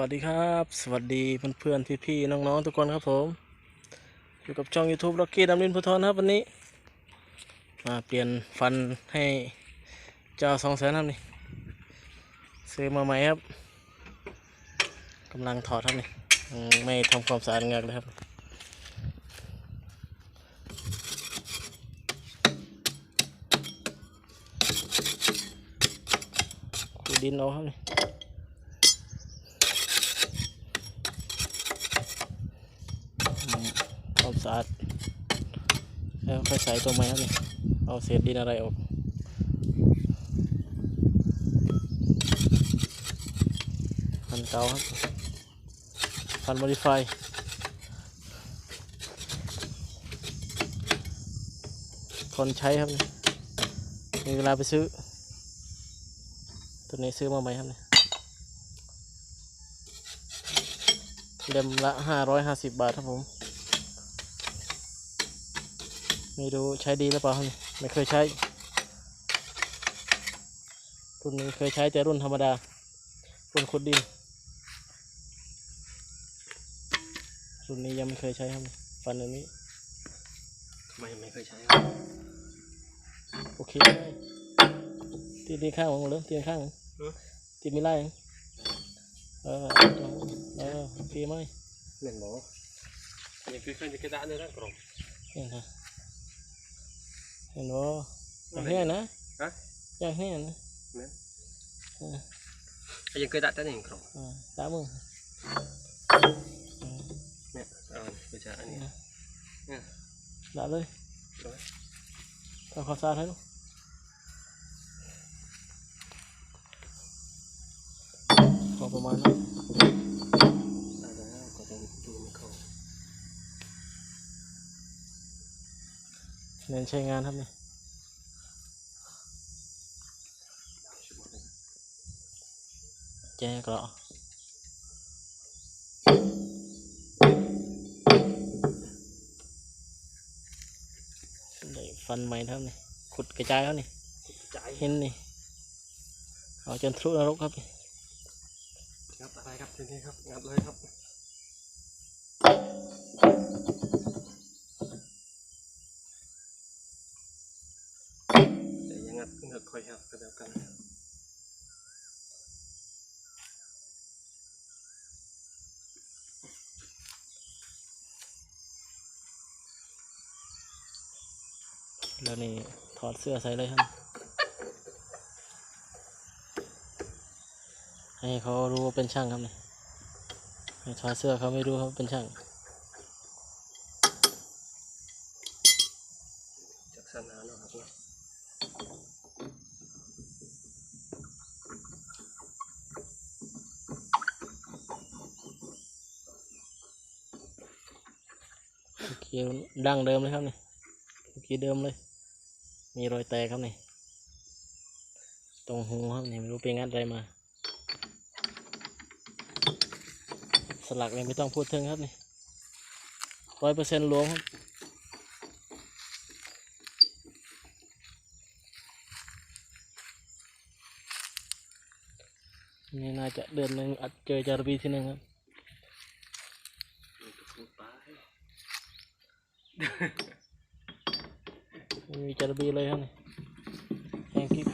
วัสดีครับ สวัสดีเพื่อนๆพี่ๆน้องๆทุกคนครับผม อยู่กับช่อง YouTube ล็อกกี้ดำนินพุทธรครับวันนี้ มาเปลี่ยนฟันให้เจ้าสองแสนครับนี่ซื้อมาใหม่ครับกำลังถอดครับนี่ยังไม่ทำความสะอาดเงือกเลยครับดดินเอาครับนี่ ควาดแล้วค่อยใส่ตัวไม้ครับนี่เอาเศษดินอะไรออกพันเก่าครับพันโมดิฟายคนใช้ครับนี่มีเวลาไปซื้อ ตัวนี้ซื้อมาใหม่ครับเนี่ยเล่มละห้าร้อยห้าสิบบาทครับผม ไม่รู้ใช้ดีหรือเปล่าครับนี่ไม่เคยใช้ รุ่นนี้เคยใช้แต่รุ่นธรรมดา รุ่นขุดดิน รุ่นนี้ยังไม่เคยใช้ครับนี่ฟันอันนี้ทำไมไม่เคยใช้โอเคไหมตีตีข้างของเลยตีข้างตีไม่ไล่เออเออโอเคไหมเหมือนบอกยังคือเคยจะกระดาษเลยนะกรมเห็นฮะเห็นว่าอย่างนี้นะ ฮะ อย่างนี้นะ ยังเคยดัดแต่หนึ่งกรม อ่าตามมือ เนี่ยเอาไปใช้อันนี้ ด่าเลย เอาไว้ ทำความสะอาดให้ลูกพอประมาณนั้น เน้นใช้งานครับนี่แจ้กระได้ฟันใหม่ครับนี่ขุดกระจายครับนี่ใจเห็นนี่เอาจนทะลุนรกครับนี่งับอะไรครับทีนี้ครับงับเลยครับ นี่ถอดเสื้อใส่เลยครับให้เขารู้ว่าเป็นช่างครับนี่ให้ถอดเสื้อเขาไม่รู้เขาเป็นช่างจากสนามเนาะครับเมื่อกี้ดั้งเดิมเลยครับนี่เมื่อกี้เดิมเลย มีรอยแตกครับนี่ตรงหูครับนี่ไม่รู้เป็นงัดอะไรมา สลักเลยไม่ต้องพูดถึงครับนี่ร้อยเปอร์เซ็นต์รวมครับนี่น่าจะเดือนหนึ่งอัดเจอจารบีที่หนึ่งครับ มันก็พูดไปไม่มีจารบีเลยครับนี่แห้งกิ๊บ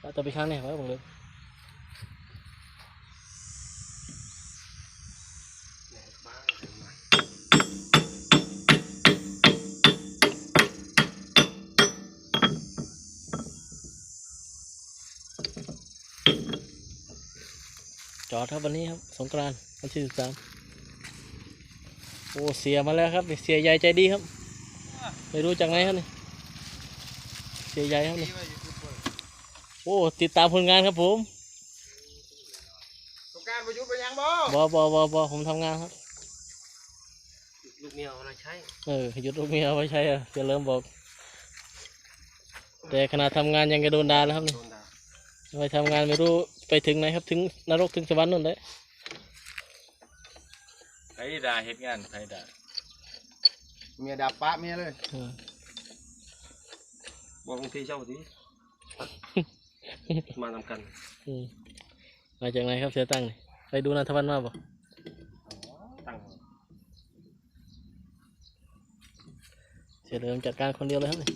เอาตัวไปข้างนี่ไว้ผมเลย แหนบ้างเลยมา จ อดครับวันนี้ครับ สงกรานต์วันที่สิบสามโอ้เสียมาแล้วครับนี่เสียใหญ่ใจดีครับไม่รู้จากไหนครับนี่เสียใหญ่ครับนี่โอ้ติดตามผลงานครับผมสงการประยุทธ์ไปยังบ่บอบอบอบอผมทำงานครับลูกเมียเอาอะไรใช้เออหยุดลูกเมียเอาไว้ใช้อะจะเริ่มบอก แต่ขณะทำงานยังกระโดนด่าแล้วครับนี่โดนด่าไปทำงานไม่รู้ ไปถึงไหนครับถึงนรกถึงสวรรค์นู่นเลยไผด่าเฮ็ดงานไผด่าเมียดับปะเมียเลยอืมบอกบางทีเจ้าดิมานำกันอืมมาจากไหนครับเสียตังค์นี่ไปดูนันทวันมาบ่ตั้งเสียเดิมจัดการคนเดียวเลยครับนี่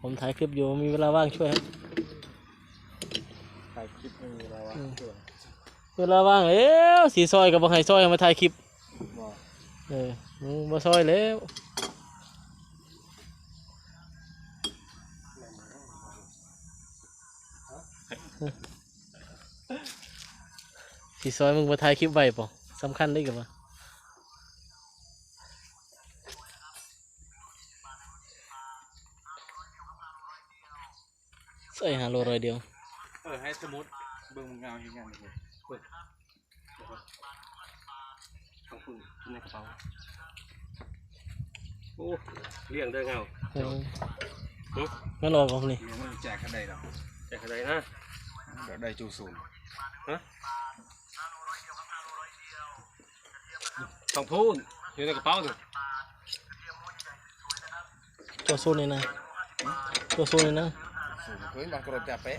ผมถ่ายคลิปอยู่มีเวลาว่างช่วยครับถ่ายคลิป ไม่มีเระอืมเวลาว่างเอ้วสีซอยกับบ่ให้ซอยเอามาถ่ายคลิปบอกเออมึงบ่ซอยแล้วสีซอยมึงมาถ่ายคลิปไว้ป่ะสำคัญได้กับว่าใส่หาโลร้อยเดียว เออให้สมุด เบิ่งมึงเงาเฮ็ดงานเลยเปิดทั้งคุณในกระเป๋าโอ้เลี้ยงเด้อเงาเอองั้นออกของนี่เมียมันแจกกันได้หรอแจกอะไรนะเดี๋ยวได้จูสูงทองพูนอยู่ในกระเป๋าหนึ่งตัวโซนนี่นะตัวโซนนี่นะ สูงเฮ้ยมันกระโดดจับเป๊ะ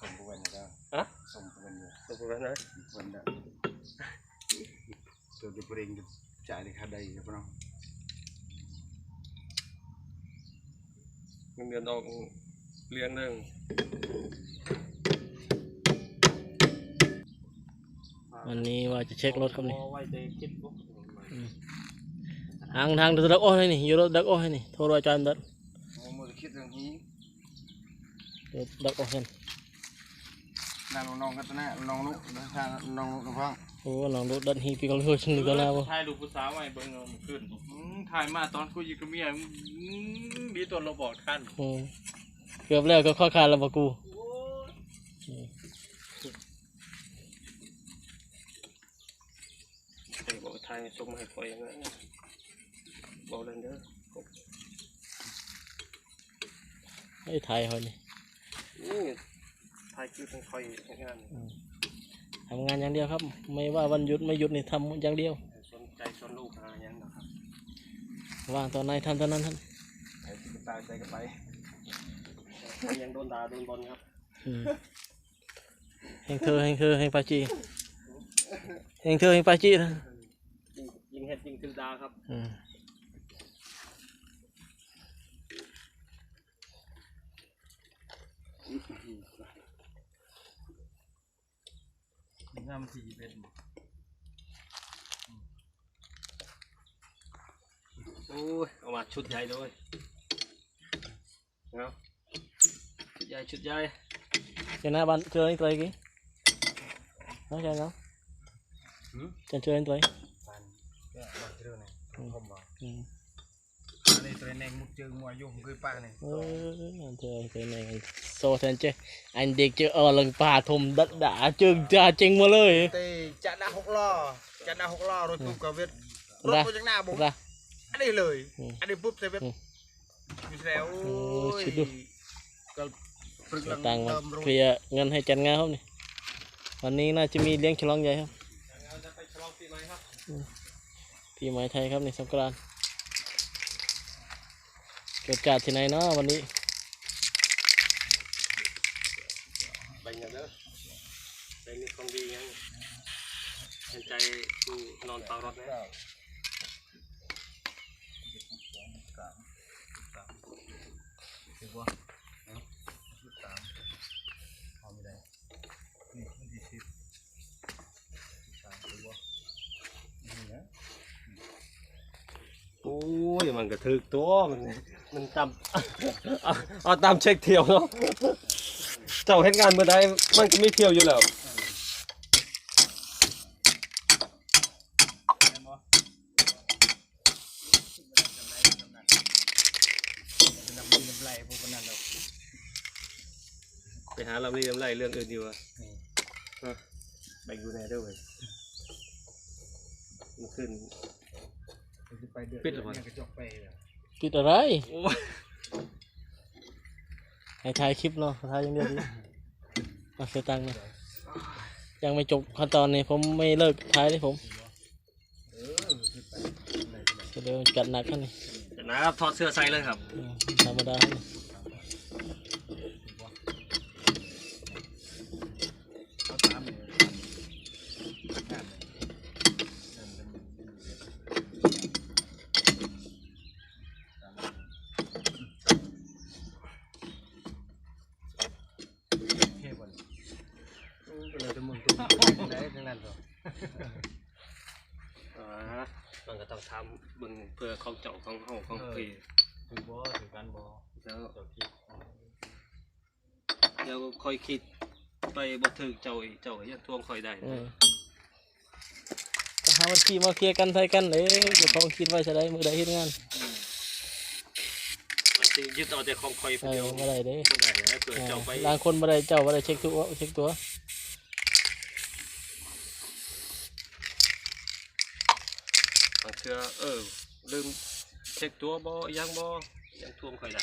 เอ้าน่าจะอยู่แล้วเดินนะออกฟันอะแบบน่าได้หมดมันดูเอาที่ทำคู่อยู่จ่ายที่ทำคู่นะมันพญายเซียนร้านนี่จ้ะฮะมันพญายเซียนนี่จ้ะส่งกูวันอยู่แล้วฮะส่งกูวันอยู่ตัวพวกนั้นนะวันเดียวตัวจะเปล่งจ่ายที่ค่าใดครับน้องเงินเดือนออกเลี้ยงหนึ่งวันนี้ว่าจะเช็ครถครับนี่ไว้ใจคิดปุ๊บทางทางดักโอ้ให้นี่อยู่รถดักโอ้ให้นี่โทรอาจารย์ดักโอ้มือคิดเรื่องนี้เดี๋ยวดักโอ้เห็น นั่งน้องกันตนะน้องนุ๊กทางน้องนุ๊กน้องฟังโอ้น้องรถดันฮีปีกลหัวชนก็แล้วบ่ถ่ายรูปผู้สาวไว้เบิ่งเอาขึ้นอืมถ่ายมาตอนคุยอยู่กับเมียอืมมีตัวเราบอกท่านอืมเกือบแล้วก็ข้อขาดแล้วบ่กูใครบอกว่าถ่ายส่งมาให้คอยอย่างนั้นบอกเลยเด้อไอ้ถ่ายเขานี่ นี่ถ่ายคลิปให้คอยงานทำงานอย่างเดียวครับ ไม่ว่าวันหยุดไม่หยุดนี่ทำอย่างเดียว สนใจสนลูกอะไรอย่างนั้นนะครับว่างตอนไหนทำตอนนั้นท่านไอ้ที่ตายใจกันไปใครยังโดนด่าโดนบอลครับอืมแห่งเธอแห่งเธอแห่งปาจีแห่งเธอแห่งปาจีนะยิงยิงเฮ็ดยิงคือดาครับอืม งามสี่เป็นโอ้ยเอามาชุดใหญ่เลยเอาชุดใหญ่ชุดใหญ่เจอหน้าบ้านเจอไอ้ตัวไอ้กี้ น้องชายน้องจะเจอไอ้ตัวไอ้ปันแกมาเรื่องไหนผมบอกอืมอันนี้ตัวแนงมุกเจองัวยุ่งคือป้าเนี่ยเออเจอไอ้ตัว này so thành chứ anh đi chơi ở lần bà thùng đất đã chừng ra chừng mà lời เตจะหน้าหกล้อจะหน้าหกล้อรถปุ๊บกับเวทรถ ra มาจากหน้าบุ ra อันนี้เลยอืมอันนี้ปุ๊บเซเว่นอืมมีแล้วโอ้ยชิดดูก็ปรึกเสีลัยงตังค์มาเติมรถเคลียร์เงินให้จัดงานครับนี่วันนี้น่าจะมีเลี้ยงฉลองใหญ่ครับเราจะไปฉลองปีใหม่ครับปีใหม่ไทยครับในสงกรานต์ เกิดการที่ไหนเนาะวันนี้ไปเงี้ยเด้อใจมีของดีไงเห็นใจกูนอนเฝ้ารถนะโอ้ยมันกระทึกตัวมัน มันตามเอาตามเช็คเที่ยวเนาะเจ้าเห็นงานเมื่อใดมันก็ไม่เที่ยวอยู่แล้วไปหาเรานี่ทำไรเรื่องอื่นอยู่อะไปดูแลด้วยมันขึ้น ปิดหรือเปล่าล้ ปิดอะไรโอ้ยให้ถ่ายคลิปเนาะถ่ายอย่างเดียวดีมาเสียตังค์เนี่ยยังไม่จบขั้นตอนนี้ผมไม่เลิกถ่ายเลยผมเดี๋ยวจัดหนักขั้นนี้ เดี๋ยวนะครับถอดเสื้อใส่เลยครับอืมธรรมดาครับนี่เอาตามเลยงานเลยเท่บ่น เราจะมึงตุ้ม ได้ทั้งนั้นเหรออ่ามันก็ต้องทำบึงเพื่อของเจ้าของห้องของฟรีถือบ่ถือกันบ่แล้วเจ้าคิดเดี๋ยวค่อยคิดไปบ่ถึกเจ้าอีกเจ้าก็ยังทวงค่อยได้อืมก็หาวันที่มาเคลียร์กันไทยกันเอ้ยเดี๋ยวเขาคิดไว้จะได้มือใดเฮ็ดงานมันสิยึดเอาแต่ของค่อยเอเดีอยวบ่ได้เด้บ่ได้นะเกิดเออเจ้าไปบางคนบ่ได้เจ้าบ่ได้เช็คตัวเช็คตัว บาง เทื่อเออลืมเช็คตัวบ่ยังบ่ยังทวงค่อยได้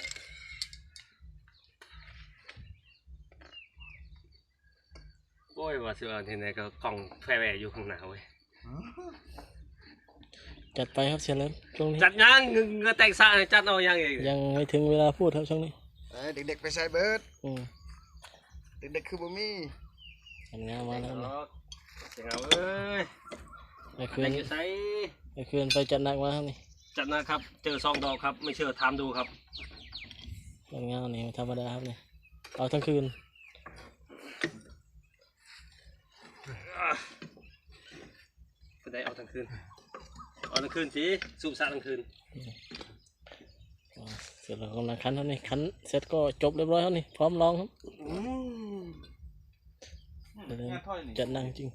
โอ้ยว่าสิว่าที่ไหนก็กล่องแฟร์แวร์อยู่ข้างหน้าเว้ยจัดไปครับเสียเลิมช่วงนี้จัดยังเงเงนแต่งสระให้จัดเอายังอีกยังไม่ถึงเวลาพูดครับช่วงนี้เอ้ยเด็กๆไปใส่เบิร์ดอืมเด็กๆคือบ่มีทำงานมาแล้วนะเสียงเอาเอ้ยไอ้คืแต่นงอยู่ไส ไอ้คืนไปจัดหนักมาครับนี่จัดนะครับ เจอซองดอกครับ ไม่เชื่อถามดูครับทำงานนี่ธรรมดาครับนี่เอาทั้งคืนก็ได้เอาทั้งคืน เอาทั้งคืนสิสูบสระทั้งคืนอ่าเสร็จแล้วกำลังคันครับนี่คันเสร็จก็จบเรียบร้อยครับนี่พร้อมลองครับเดี๋ยวงานถ้อยนี่จัดหนักจริง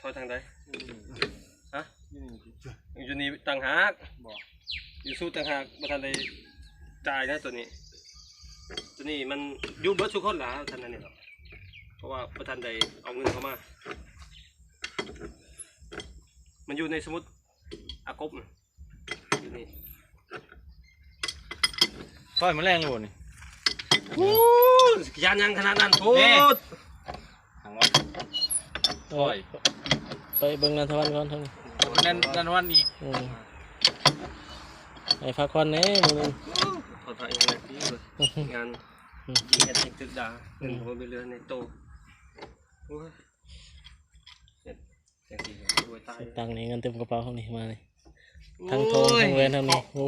ถอยทางใดฮะนี่นี่ อยู่นี่ต่างหากบอกอยู่สู้ต่างหากมาทันได้จ่ายนะตัวนี้ ตัวนี้มันอยู่เบิร์ดสุกคนหละท่านนั้นนี่หรอกเพราะว่าประธานใดเอาเงินเข้ามา มันอยู่ในสมุดอากบน่ะอยู่นี่ถ้อยมันแรงอยู่นี่โอ้ยยานยังขนาดนั้นโอ้นี่ยทางวัดถ้อย ไปเบิ่งงานทวันก่อนทั้งนี้ นั่นนั่นวันอีกอืมไอ้พักผ่อนแหน่มื้อนี้ถอดพระยังไงพี่เลยงานยิงแฮตติกตึกดาเงินผมไปเรือในโตโอ้ยเจ็ดเจ็ดสี่รวยตาย ตังค์นี่เงินเต็มกระเป๋าครับนี่มานี่ทั้งทองทั้งแหวนทั้งนี้โอ้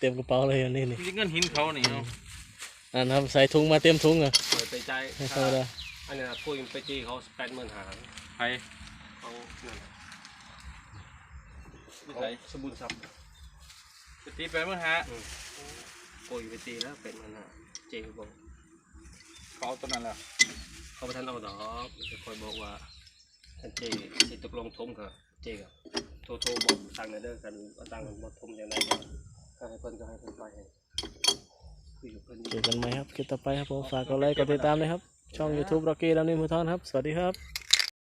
เต็มกระเป๋าเลยอันนี้นี่มีเงินหินเขานี่เนาะอันครับใส่ถุงมาเต็มถุงอะเปิดไปใจไม่ธรรมดาอันนี้นะพูดไปจีเขาแปดหมื่นหาไปเขานั่น ไปเขาใส่สมบูรณ์ทรัพย์ไปตีไปเมื่อฮะโกยไปตีแล้วเป็นมันหาเจบอกเขาเอาตัวนั้นแล้วเขาไปทันเอาดอกจะคอยบอกว่าท่านเจสิตกลงทมกับเจกับโทรโทรบอกตังค์ในเด้อกันเอาตังค์กันมาทมอย่างไรก็ก็ให้เพิ่นก็ให้เพิ่นไปคุยกับเพิ่นเจอกันไหมครับคลิปต่อไปครับผมฝากกดไลค์กดติดตามเลยครับ ช่อง YouTube ร็อกกี้ดาวนิมพุทอนครับ สวัสดีครับ